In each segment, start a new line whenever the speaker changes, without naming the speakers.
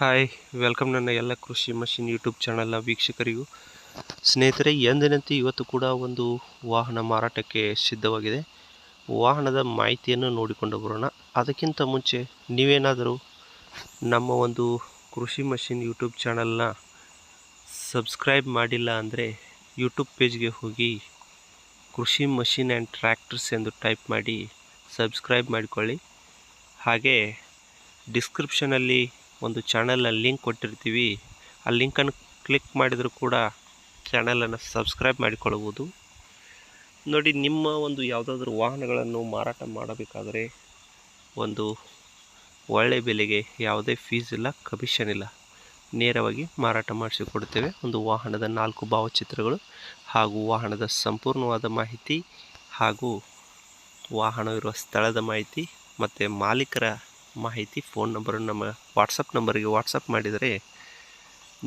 Hi welcome ನನ್ನ ಎಲ್ಲ ಕೃಷಿ ಮಷಿನ್ ಯೂಟ್ಯೂಬ್ ಚಾನಲ್ನ ವೀಕ್ಷಕರಿಗೂ. ಸ್ನೇಹಿತರೆ, ಎಂದಿನಂತೆ ಇವತ್ತು ಕೂಡ ಒಂದು ವಾಹನ ಮಾರಾಟಕ್ಕೆ ಸಿದ್ಧವಾಗಿದೆ. ವಾಹನದ ಮಾಹಿತಿಯನ್ನು ನೋಡಿಕೊಂಡು ಬರೋಣ. ಅದಕ್ಕಿಂತ ಮುಂಚೆ ನೀವೇನಾದರೂ ನಮ್ಮ ಒಂದು ಕೃಷಿ ಮಷಿನ್ ಯೂಟ್ಯೂಬ್ ಚಾನಲ್ನ ಸಬ್ಸ್ಕ್ರೈಬ್ ಮಾಡಿಲ್ಲ ಅಂದರೆ ಯೂಟ್ಯೂಬ್ ಪೇಜ್ಗೆ ಹೋಗಿ ಕೃಷಿ ಮಷಿನ್ ಆ್ಯಂಡ್ ಟ್ರ್ಯಾಕ್ಟರ್ಸ್ ಎಂದು ಟೈಪ್ ಮಾಡಿ ಸಬ್ಸ್ಕ್ರೈಬ್ ಮಾಡಿಕೊಳ್ಳಿ. ಹಾಗೆ ಡಿಸ್ಕ್ರಿಪ್ಷನಲ್ಲಿ ಒಂದು ಚಾನೆಲ್ನ ಲಿಂಕ್ ಕೊಟ್ಟಿರ್ತೀವಿ. ಆ ಲಿಂಕನ್ನು ಕ್ಲಿಕ್ ಮಾಡಿದರೂ ಕೂಡ ಚಾನಲನ್ನು ಸಬ್ಸ್ಕ್ರೈಬ್ ಮಾಡಿಕೊಳ್ಳಬಹುದು. ನೋಡಿ, ನಿಮ್ಮ ಒಂದು ಯಾವುದಾದ್ರೂ ವಾಹನಗಳನ್ನು ಮಾರಾಟ ಮಾಡಬೇಕಾದರೆ ಒಂದು ಒಳ್ಳೆಯ ಬೆಲೆಗೆ ಯಾವುದೇ ಫೀಸ್ ಇಲ್ಲ ಕಮಿಷನ್ ಇಲ್ಲ. ನೇರವಾಗಿ ಮಾರಾಟ ಮಾಡಿಸಿಕೊಡುತ್ತೇವೆ. ಒಂದು ವಾಹನದ ನಾಲ್ಕು ಭಾವಚಿತ್ರಗಳು ಹಾಗೂ ವಾಹನದ ಸಂಪೂರ್ಣವಾದ ಮಾಹಿತಿ ಹಾಗೂ ವಾಹನವಿರುವ ಸ್ಥಳದ ಮಾಹಿತಿ ಮತ್ತು ಮಾಲೀಕರ ಮಾಹಿತಿ, ಫೋನ್ ನಂಬರನ್ನು ನಮ್ಮ ವಾಟ್ಸಪ್ ನಂಬರಿಗೆ ವಾಟ್ಸಪ್ ಮಾಡಿದರೆ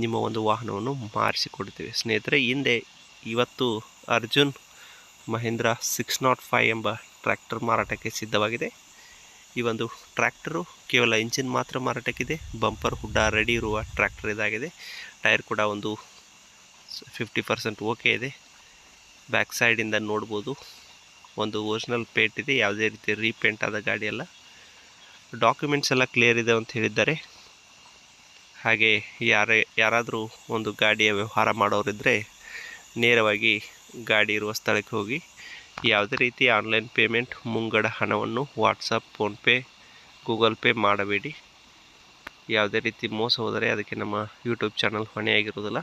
ನಿಮ್ಮ ಒಂದು ವಾಹನವನ್ನು ಮಾರಿಸಿಕೊಡ್ತೇವೆ ಸ್ನೇಹಿತರೆ, ಹಿಂದೆ ಇವತ್ತು Arjun Mahindra six not five ಎಂಬ ಟ್ರ್ಯಾಕ್ಟರ್ ಮಾರಾಟಕ್ಕೆ ಸಿದ್ಧವಾಗಿದೆ. ಈ ಒಂದು ಟ್ರ್ಯಾಕ್ಟರು ಕೇವಲ ಇಂಜಿನ್ ಮಾತ್ರ ಮಾರಾಟಕ್ಕಿದೆ, ಬಂಪರ್, ಹುಡ್ಡ, ರೆಡಿ ಇರುವ ಟ್ರ್ಯಾಕ್ಟರ್ ಇದಾಗಿದೆ. ಟೈರ್ ಕೂಡ ಒಂದು ಫಿಫ್ಟಿ ಪರ್ಸೆಂಟ್ ಓಕೆ ಇದೆ. ಬ್ಯಾಕ್ ಸೈಡಿಂದ ನೋಡ್ಬೋದು, ಒಂದು ಒರಿಜಿನಲ್ ಪೇಂಟ್ ಇದೆ, ಯಾವುದೇ ರೀತಿ ರೀಪೇಂಟ್ ಆದ ಗಾಡಿ ಅಲ್ಲ. ಡಾಕ್ಯುಮೆಂಟ್ಸ್ ಎಲ್ಲ ಕ್ಲಿಯರ್ ಇದೆ ಅಂತ ಹೇಳಿದ್ದಾರೆ. ಹಾಗೆ ಯಾರೇ, ಯಾರಾದರೂ ಒಂದು ಗಾಡಿಯ ವ್ಯವಹಾರ ಮಾಡೋರಿದ್ದರೆ ನೇರವಾಗಿ ಗಾಡಿ ಇರುವ ಸ್ಥಳಕ್ಕೆ ಹೋಗಿ ಯಾವುದೇ ರೀತಿ ಆನ್ಲೈನ್ ಪೇಮೆಂಟ್, ಮುಂಗಡ ಹಣವನ್ನು ವಾಟ್ಸಪ್, ಫೋನ್ಪೇ, ಗೂಗಲ್ ಪೇ ಮಾಡಬೇಡಿ. ಯಾವುದೇ ರೀತಿ ಮೋಸ ಹೋದರೆ ಅದಕ್ಕೆ ನಮ್ಮ ಯೂಟ್ಯೂಬ್ ಚಾನಲ್ ಹೊಣೆಯಾಗಿರೋದಿಲ್ಲ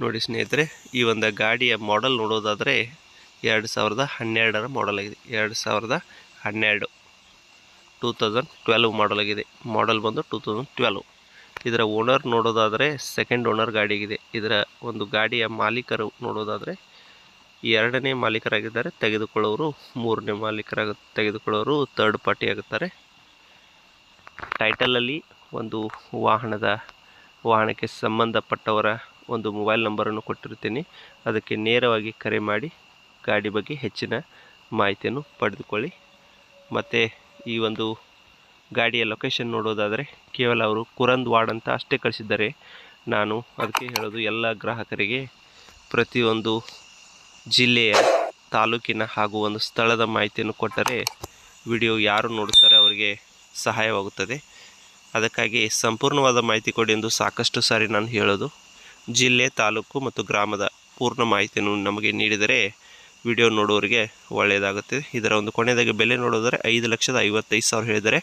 ನೋಡಿ ಸ್ನೇಹಿತರೆ, ಈ ಒಂದು ಗಾಡಿಯ ಮಾಡೆಲ್ ನೋಡೋದಾದರೆ ಎರಡು ಸಾವಿರದ ಹನ್ನೆರಡರ ಮಾಡೆಲ್ ಆಗಿದೆ. ಎರಡು ಸಾವಿರದ ಹನ್ನೆರಡು. ಟೂ ತೌಸಂಡ್ ಟ್ವೆಲ್ವ್ ಮಾಡಲ್ ಆಗಿದೆ. ಮಾಡೆಲ್ ಬಂದು ಟೂ ತೌಸಂಡ್ ಟ್ವೆಲ್ವ್ ಇದರ ಓನರ್ ನೋಡೋದಾದರೆ ಸೆಕೆಂಡ್ ಓನರ್ ಗಾಡಿಗಿದೆ ಇದರ ಒಂದು ಗಾಡಿಯ ಮಾಲೀಕರು ನೋಡೋದಾದರೆ ಎರಡನೇ ಮಾಲೀಕರಾಗಿದ್ದಾರೆ. ತೆಗೆದುಕೊಳ್ಳೋರು ಮೂರನೇ ಮಾಲೀಕರಾಗ, ತೆಗೆದುಕೊಳ್ಳೋರು ಥರ್ಡ್ ಪಾರ್ಟಿ ಆಗುತ್ತಾರೆ. ಟೈಟಲಲ್ಲಿ ಒಂದು ವಾಹನದ ವಾಹನಕ್ಕೆ ಸಂಬಂಧಪಟ್ಟವರ ಒಂದು ಮೊಬೈಲ್ ನಂಬರನ್ನು ಕೊಟ್ಟಿರ್ತೀನಿ ಅದಕ್ಕೆ ನೇರವಾಗಿ ಕರೆ ಮಾಡಿ ಗಾಡಿ ಬಗ್ಗೆ ಹೆಚ್ಚಿನ ಮಾಹಿತಿಯನ್ನು ಪಡೆದುಕೊಳ್ಳಿ. ಮತ್ತು ಈ ಒಂದು ಗಾಡಿಯ ಲೊಕೇಶನ್ ನೋಡೋದಾದರೆ ಕೇವಲ ಅವರು ಕುರಂದ್ವಾಡ್ ಅಂತ ಅಷ್ಟೇ ಕಳಿಸಿದ್ದಾರೆ. ನಾನು ಅದಕ್ಕೆ ಹೇಳೋದು ಎಲ್ಲ ಗ್ರಾಹಕರಿಗೆ ಪ್ರತಿಯೊಂದು ಜಿಲ್ಲೆಯ ತಾಲೂಕಿನ ಹಾಗೂ ಒಂದು ಸ್ಥಳದ ಮಾಹಿತಿಯನ್ನು ಕೊಟ್ಟರೆ ವಿಡಿಯೋ ಯಾರು ನೋಡುತ್ತಾರೆ ಅವರಿಗೆ ಸಹಾಯವಾಗುತ್ತದೆ. ಅದಕ್ಕಾಗಿ ಸಂಪೂರ್ಣವಾದ ಮಾಹಿತಿ ಕೊಡಿ ಎಂದು ಸಾಕಷ್ಟು ಸಾರಿ ನಾನು ಹೇಳೋದು. ಜಿಲ್ಲೆ, ತಾಲೂಕು ಮತ್ತು ಗ್ರಾಮದ ಪೂರ್ಣ ಮಾಹಿತಿಯನ್ನು ನಮಗೆ ನೀಡಿದರೆ ವಿಡಿಯೋ ನೋಡೋರಿಗೆ ಒಳ್ಳೆಯದಾಗುತ್ತೆ. ಇದರ ಒಂದು ಕೊನೆಯದಾಗಿ ಬೆಲೆ ನೋಡೋದಾದರೆ ಐದು ಲಕ್ಷದ ಐವತ್ತೈದು ಸಾವಿರ ಹೇಳಿದರೆ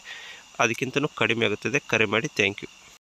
ಅದಕ್ಕಿಂತಲೂ ಕಡಿಮೆ ಆಗುತ್ತದೆ. ಕರೆ ಮಾಡಿ ಥ್ಯಾಂಕ್ ಯು.